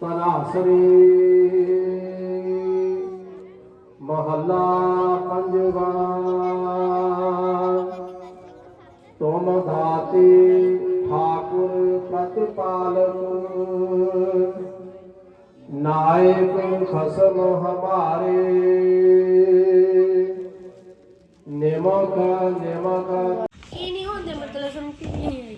ਪਨਾਸਰੀ ਮਹੱਲਾ ਪੰਜਵਾ। ਤੁਮ ਦਾਤੇ ਠਾਕੁਰ ਪ੍ਰਤਿਪਾਲਕ। ਨਾਇਕ ਖਸਮ ਹਮਾਰੇ। ਨਿਮਕ ਨਿਮਕ। ਇਹ ਨਹੀਂ ਹੁੰਦੇ ਮਤਲਬ ਕੀ ਨਹੀਂ ਆਈ।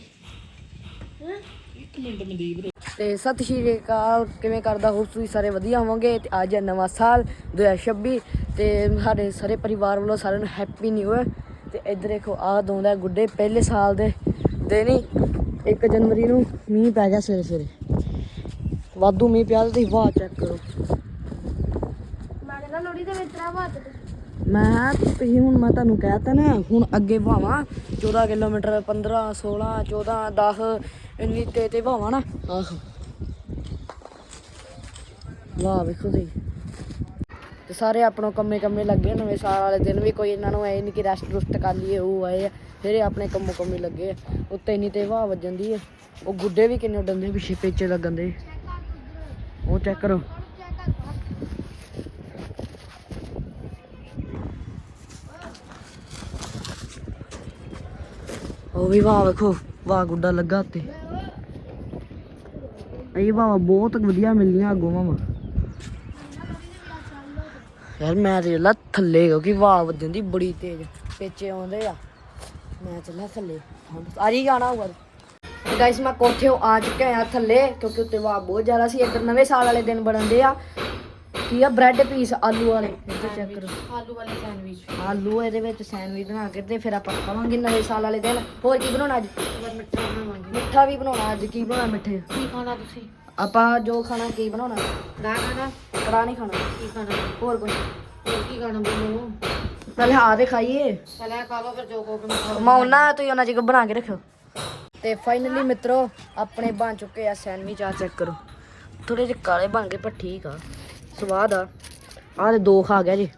ਤੇ ਸਤਿ ਸ਼੍ਰੀ ਅਕਾਲ ਕਿਵੇਂ ਕਰਦਾ? ਹੋਰ ਤੁਸੀਂ ਸਾਰੇ ਵਧੀਆ ਹੋਵੋਗੇ। ਤੇ ਅੱਜ ਹੈ ਨਵਾਂ ਸਾਲ 2026 ਤੇ ਸਾਡੇ ਸਾਰੇ ਪਰਿਵਾਰ ਵੱਲੋਂ ਸਾਰਿਆਂ ਨੂੰ ਹੈਪੀ ਨਿਊ ਇਅਰ ਤੇ ਇੱਧਰ ਦੇਖੋ ਆਹ ਦੋਂਦਾ ਗੁੱਡੇ ਪਹਿਲੇ ਸਾਲ ਦੇ ਦਿਨ ਹੀ 1 ਜਨਵਰੀ ਨੂੰ ਮੀਂਹ ਪੈ ਗਿਆ ਸਵੇਰੇ ਸਵੇਰੇ। ਵਾਧੂ ਮੀਂਹ ਪਿਆ ਤੇ ਤੁਸੀਂ ਵਾਹ ਚੈੱਕ ਕਰੋ। ਮੈਂ ਕਹਿੰਦਾ ਲੋੜੀ ਦੇ ਵਿੱਚ ਰਾ ਬਾਤ ਮੈਂ ਤੁਸੀਂ ਹੁਣ ਮੈਂ ਤੁਹਾਨੂੰ ਕਹਿਤਾ ਨਾ ਹੁਣ ਅੱਗੇ ਭਾਵਾਂ 14 ਕਿਲੋਮੀਟਰ 15 16 14 10 ਇੰਨੀ ਤੇ ਤੇ ਭਾਵਾਂ ਨਾ। ਆਹੋ। ਵਾਹ ਵੇਖੋ ਤੁਸੀਂ। ਤੇ ਸਾਰੇ ਆਪਣੋ ਕੰਮੇ ਕੰਮੇ ਲੱਗੇ ਨਵੇਂ ਸਾਲ ਵਾਲੇ ਦਿਨ ਵੀ ਕੋਈ ਇਹਨਾਂ ਨੂੰ ਐ ਨਹੀਂ ਕਿ ਰੈਸਟ ਰੁਸਟ ਕਰ ਲਈਏ, ਉਹ ਆਏ ਆ, ਫਿਰ ਆਪਣੇ ਕੰਮੋ ਕੰਮੇ ਲੱਗੇ ਆ। ਉੱਤੇ ਇੰਨੀ ਤੇ ਵਾਹ ਵੱਜਣ ਦੀ ਆ। ਉਹ ਗੁੱਡੇ ਵੀ ਕਿੰਨੇ ਉੱਡਣ ਦੇ ਪਿੱਛੇ ਪੇਚੇ ਲੱਗਣ ਦੇ। ਉਹ ਚੈੱਕ ਕਰੋ। ਉਹ ਵੀ ਵਾਹ ਵੇਖੋ, ਵਾਹ ਗੁੱਡਾ ਲੱਗਾ ਉੱਤੇ। ਇਹ ਵਾਹ ਬਹੁਤ ਵਧੀਆ ਮਿਲੀਆਂ ਅੱਗੋਂ ਮਾਮਾ ਯਾਰ ਮੈਂ ਤੇ ਲਾ ਥੱਲੇ, ਕਿਉਂਕਿ ਵਾਹ ਵੱਜਣ ਦੀ ਬੜੀ ਤੇਜ਼। ਪੇਚੇ ਆਉਂਦੇ ਆ। ਮੈਂ ਚੱਲਿਆ ਥੱਲੇ। ਆ ਜੀ ਜਾਣਾ ਹੋਊਗਾ ਗਾਇਸ ਮੈਂ ਕੋਠੇ ਆ ਚੁੱਕਿਆ ਆ ਥੱਲੇ, ਕਿਉਂਕਿ ਉੱਤੇ ਵਾਹ ਬਹੁਤ ਜ਼ਿਆਦਾ ਸੀ। ਇੱਧਰ ਨਵੇਂ ਸਾਲ ਵਾਲੇ ਦਿਨ ਬਣਦੇ ਆ। ਕੀ ਆ ਬ੍ਰੈਡ ਪੀਸ ਆਲੂ ਵਾਲੇ ਇੱਧਰ ਚੈੱਕ ਕਰੋ ਆਲੂ ਵਾਲੇ ਸੈਂਡਵਿਚ ਆਲੂ ਇਹਦੇ ਵਿੱਚ ਸੈਂਡਵਿਚ ਬਣਾ ਕੇ ਤੇ ਫਿਰ ਆਪਾਂ ਖਾਵਾਂਗੇ ਨਵੇਂ ਸਾਲ ਵਾਲੇ ਦਿਨ। ਹੋਰ ਕੀ ਬਣਾਉਣਾ ਅੱਜ? ਮਿੱਠਾ ਬਣਾਵਾਂਗੇ। ਮਿੱਠਾ ਵੀ ਬਣਾਉਣਾ ਅੱਜ ਕੀ ਬਣਾਉਣਾ ਮਿੱਠੇ? ਕੀ ਖਾਣਾ ਤੁਸੀਂ? ਆਪਾਂ ਜੋ ਖਾਣਾ ਕੀ ਬਣਾਉਣਾ? ਦਾ ਖਾਣਾ? ਕੜਾ ਨਹੀਂ ਖਾਣਾ। ਕੀ ਖਾਣਾ? ਹੋਰ ਕੁਝ ਹੋਰ ਕੀ ਖਾਣਾ ਬੋਲੋ? ਪਹਿਲੇ ਆ ਤੇ ਖਾਈਏ। ਪਹਿਲਾਂ ਖਾ ਲਓ ਫਿਰ ਜੋ ਕੋ ਕੇ ਮੈਂ ਮੈਂ ਉਹਨਾਂ ਤੁਸੀਂ ਉਹਨਾਂ ਚਿਕ ਬਣਾ ਕੇ ਰੱਖੋ ਤੇ ਫਾਈਨਲੀ ਮਿੱਤਰੋ ਆਪਣੇ ਬਣ ਚੁੱਕੇ ਆ ਸੈਂਡਵਿਚ ਆ ਚੈੱਕ ਕਰੋ। ਥੋੜੇ ਜਿਹੇ ਕਾਲੇ ਬਣ ਗਏ ਪਰ ਠੀਕ ਆ। ਸਵਾਦ ਆ। ਆਹ ਤੇ ਦੋ ਖਾ ਗਿਆ ਜੀ।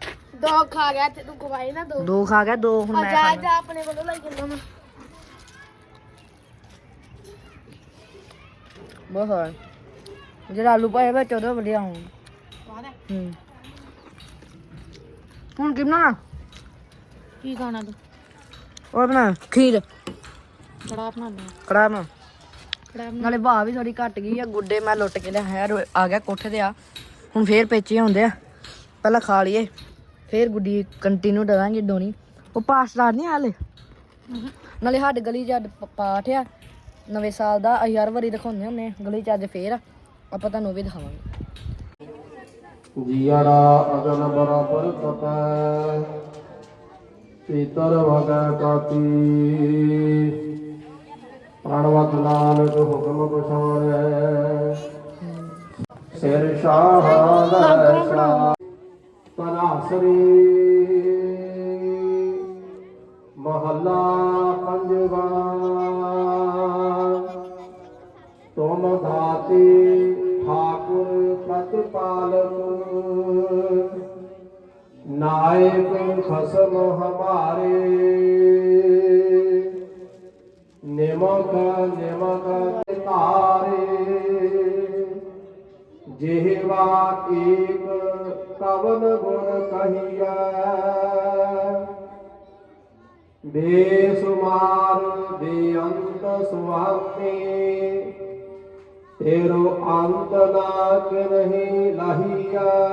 ਦੋ ਖਾ ਗਿਆ ਤੇ ਤੂੰ ਖਵਾਈ ਨਾ ਦੋ। ਦੋ ਖਾ ਗਿਆ ਦੋ ਹੁਣ ਮੈਂ ਜਾ ਖਾਣਾ। ਜਾ ਆਪਣੇ ਕੋਲੋਂ ਲਈ ਜਾਂਦਾ ਮੈਂ ਬਹੁਤ ਹਾਂ ਜਿਹੜਾ ਆਲੂ ਪਾਏ ਵਿੱਚ ਉਹਦੇ ਵਧੀਆ ਹੁਣ ਹੂੰ। ਹੁਣ ਕੀ ਬਣਾਉਣਾ? ਕੀ ਖਾਣਾ ਤੂੰ? ਉਹ ਬਣਾ ਖੀਰ। ਕੜਾ ਬਣਾਉਣਾ ਕੜਾ ਬਣਾ। ਕੜਾ ਨਾਲੇ ਭਾਅ ਵੀ ਥੋੜੀ ਘਟ ਗਈ ਆ ਗੁੱਡੇ ਮੈਂ ਲੁੱਟ ਕੇ ਲਿਆ ਆ ਗਿਆ ਕੋਠੇ ਤੇ ਆ। ਹੁਣ ਫੇਰ ਪੇਚੇ ਹੁੰਦੇ ਆ। ਪਹਿਲਾਂ ਖਾ ਲਈਏ, ਫੇਰ ਗੁੱਡੀ ਕੰਟੀਨਿਊ ਡਰਾਂਗੇ ਡੋਣੀ। ਉਹ ਪਾਸ ਨਹੀਂ ਹਾਲੇ? ਨਾਲੇ ਸਾਡੇ ਗਲੀ 'ਚ ਅੱਜ ਪਾਠ ਆ। ਨਵੇਂ ਸਾਲ ਦਾ, ਅਸੀਂ ਹਰ ਵਾਰੀ ਦਿਖਾਉਂਦੇ ਹੁੰਦੇ ਗਲੀ 'ਚ ਅੱਜ ਫੇਰ ਆਪਾਂ ਤੁਹਾਨੂੰ ਉਹ ਵੀ ਦਿਖਾਵਾਂਗੇ। ਜੀਆੜਾ ਅਗਨ ਬਰਾਬਰ ਤਪੈ ਪੀਤਰ ਵਗੈ ਕਾਤੀ। ਪ੍ਰਣਵਤ ਨਾਨਕ ਹੁਕਮ ਪਛਾਣੈ। ਸਿਰ ਸ਼ਾਹ ਲੈ ਸ਼ਾਹ ਪਨਾਸਰੀ ਮਹੱਲਾ ਪੰਜਵਾ। ਤੁਮ ਠਾਕੁਰ ਪ੍ਰਤਿਪਾਲਕ। ਨਾਇਕ ਖਸਮ ਹਮਾਰੇ। ਨਿਮਕ ਜਿਹਵਾ ਏਕ ਕਵਨ ਗੁਣ ਕਹੀਐ। ਬੇਸੁਮਾਰ ਬੇਅੰਤ ਸੁਆਮੀ ਤੇਰੋ ਅੰਤ ਨਾ ਕਿਨਹੀ ਲਹੀਆ